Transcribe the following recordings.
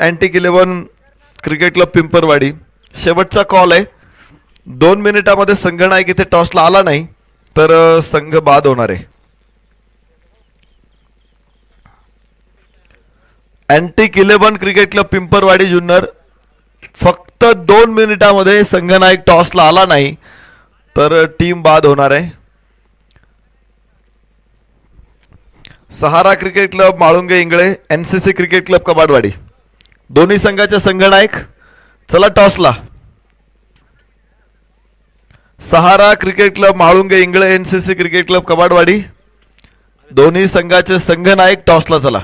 Antique eleven cricket club Pimparwadi. शेवटचा call आहे. दोन मिनिटामध्ये संघनायक इथे टॉसला आला नाही तर संघ बाद होणार आहे. Antique eleven cricket club Pimparwadi Junnar फक्त दोन मिनिटामध्ये संघनायक टॉसला आला नाही तर टीम बाद होणार आहे. Sahara cricket club Malunge Ingale N C C cricket club Kabadwadi. दोन्ही संघाचे संघनायक चला टॉसला. Sahara cricket club Malunge Ingale NCC cricket club Kabadwadi. दोन्ही संघाचे संघनायक टॉसला चला.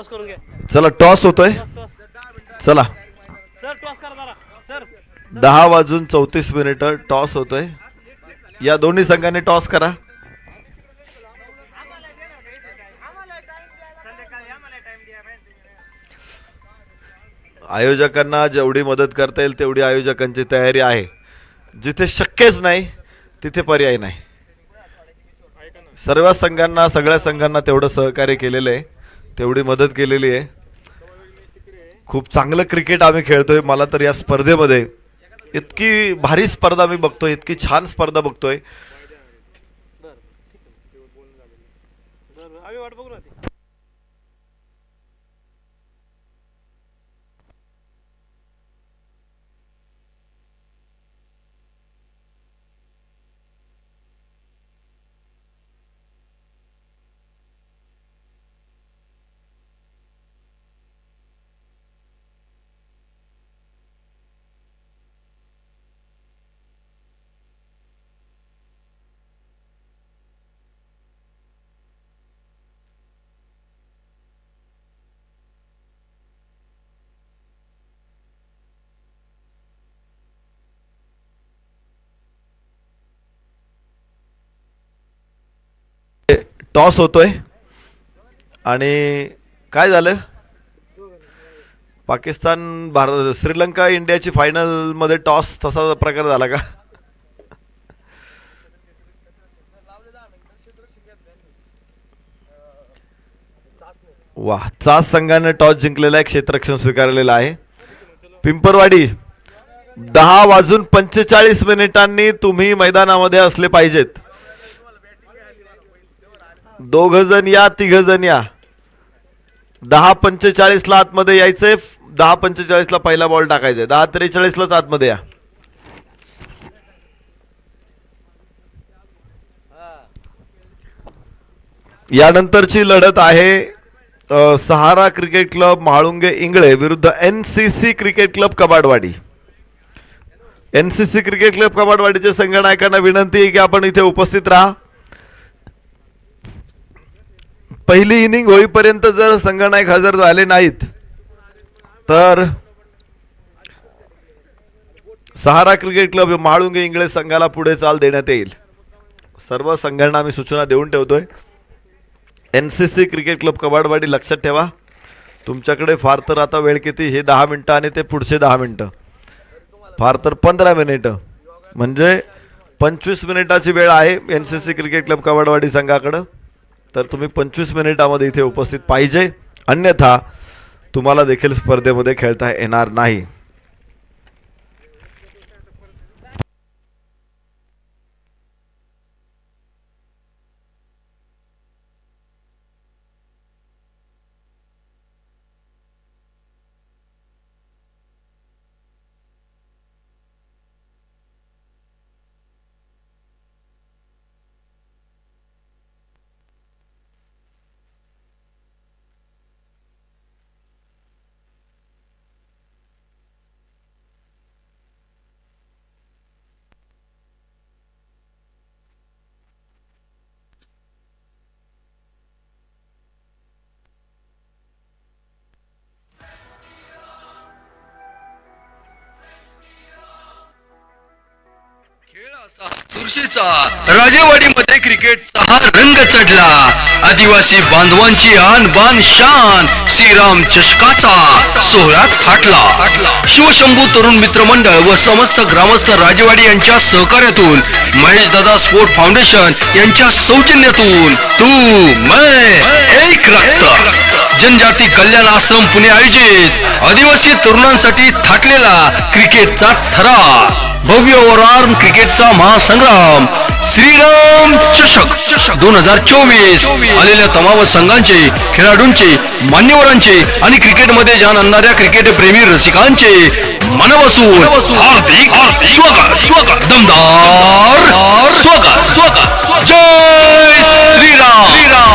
टॉस करून घ्या चला टॉस होतोय. चला. सर टॉस करा जरा. सर दहा वाजून चौतीस मिनिट टॉस होतोय. या दोन्ही संघांनी टॉस करा. आयोजकांना जेवढी मदत करता येईल तेवढी आयोजकांची तयारी आहे. जिथे शक्यच नाही तिथे पर्याय नाही. सर्व संघांना सगळ्या संघांना तेवढं सहकार्य केलेलं आहे. तेवढी मदत केलेली आहे. खूप चांगलं क्रिकेट आम्ही खेळतोय. मला तर या स्पर्धेमध्ये इतकी भारी स्पर्धा मी बघतोय इतकी छान स्पर्धा बघतोय. टॉस होतोय. आणि काय झालं? पाकिस्तान भारत श्रीलंका इंडियाची फायनलमध्ये टॉस तसा प्रकार झाला का? वा चास संघाने टॉस जिंकलेला आहे क्षेत्ररक्षण स्वीकारलेलं आहे. पिंपरवाडी दहा वाजून पंचेचाळीस मिनिटांनी तुम्ही मैदानामध्ये असले पाहिजेत. दोघ जण या तिघ जण या. दहा पंचेचाळीस ला आतमध्ये यायचंय. दहा पंचेचाळीस ला पहिला बॉल टाकायचा दहा त्रेचाळीस लाच आतमध्ये या. यानंतरची लढत आहे सहारा क्रिकेट क्लब म्हाळुंगे इंगळे विरुद्ध N C C cricket club Kabadwadi. N C C cricket club कबाडवाडीच्या संघनायकांना विनंती आहे की आपण इथे उपस्थित राहा. पहिली इनिंग होईपर्यंत जर संघनायक हजर झाले नाहीत तर सहारा क्रिकेट क्लब माळुंगे इंगळे संघाला पुढे चाल देण्यात येईल. सर्व संघांना आम्ही सूचना देऊन ठेवतोय. N C C cricket club Kabadwadi लक्षात ठेवा. तुमच्याकडे फार तर आता वेळ किती? हे दहा मिनटं आणि ते पुढचे दहा मिनटं. फार तर पंधरा मिनिटं. म्हणजे पंचवीस मिनिटाची वेळ आहे N C C cricket club Kabadwadi संघाकडं. तर तुम्ही पंचवीस मिनिटामध्ये इथे उपस्थित पाहिजे. अन्यथा तुम्हाला देखील स्पर्धेमध्ये खेळता येणार नाही. राजेवाडीमध्ये क्रिकेटचा हा रंग चढला. आदिवासी बांधवांची आन बान शान श्रीराम चषकाचा सोहळ्यात फाटला. शिवशंभू तरुण मित्र मंडळ व समस्त ग्रामस्थ राजेवाडी यांच्या सहकार्यातून महेश दादा स्पोर्ट फाउंडेशन यांच्या सौजन्यातून तू मैं एक रक्त. जनजाती कल्याण आश्रम पुणे आयोजित आदिवासी तरुणांसाठी थाटलेला क्रिकेटचा थरा भव्य ओव्हरआर्म क्रिकेटचा महासंग्राम. श्रीराम चषक. दोन हजार चोवीस. आलेल्या तमाम संघांचे खेळाडूंचे मान्यवरांचे आणि क्रिकेटमध्ये जाण आणणाऱ्या क्रिकेट प्रेमी रसिकांचे मनापासून हार्दिक स्वागत. स्वागत दमदार स्वागत स्वागत. जय श्रीराम. श्रीराम.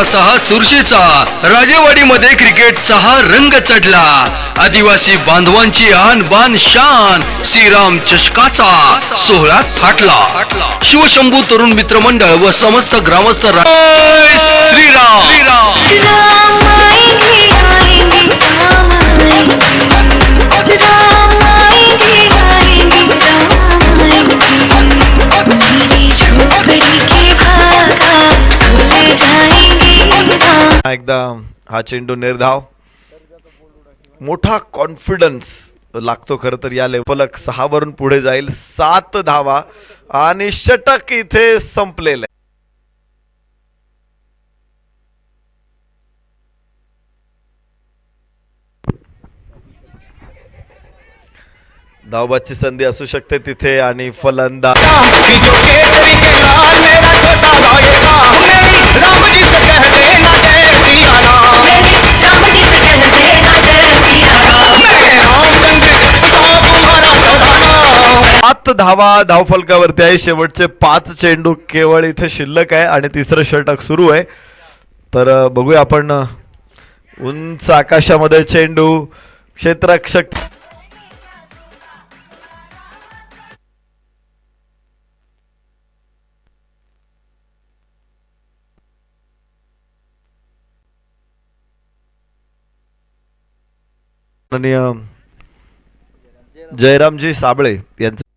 असा हा चुरशीचा राजेवाडीमध्ये क्रिकेटचा हा रंग चढला आदिवासी बांधवांची आन बान शान श्रीराम चषकाचा सोहळा फाटला शिवशंभू तरुण मित्र मंडळ व समस्त ग्रामस्थ रा- श्रीराम श्रीराम राम एकदा हा चेंडू निर्धाव. मोठा कॉन्फिडन्स लागतो खरं तर या लेवलक सहा वरून पुढे जाईल. सात धावा आणि षटक इथे संपलेलं. आहे. धावबाची संधी असू शकते तिथे आणि फलंदा. धावा धावफलकावरती आहे. शेवटचे पाच चेंडू केवळ इथे शिल्लक आहे आणि तिसरं षटक सुरू आहे. तर बघूया आपण उंच आकाशामध्ये चेंडू क्षेत्ररक्षक. जयरामजी साबळे यांचं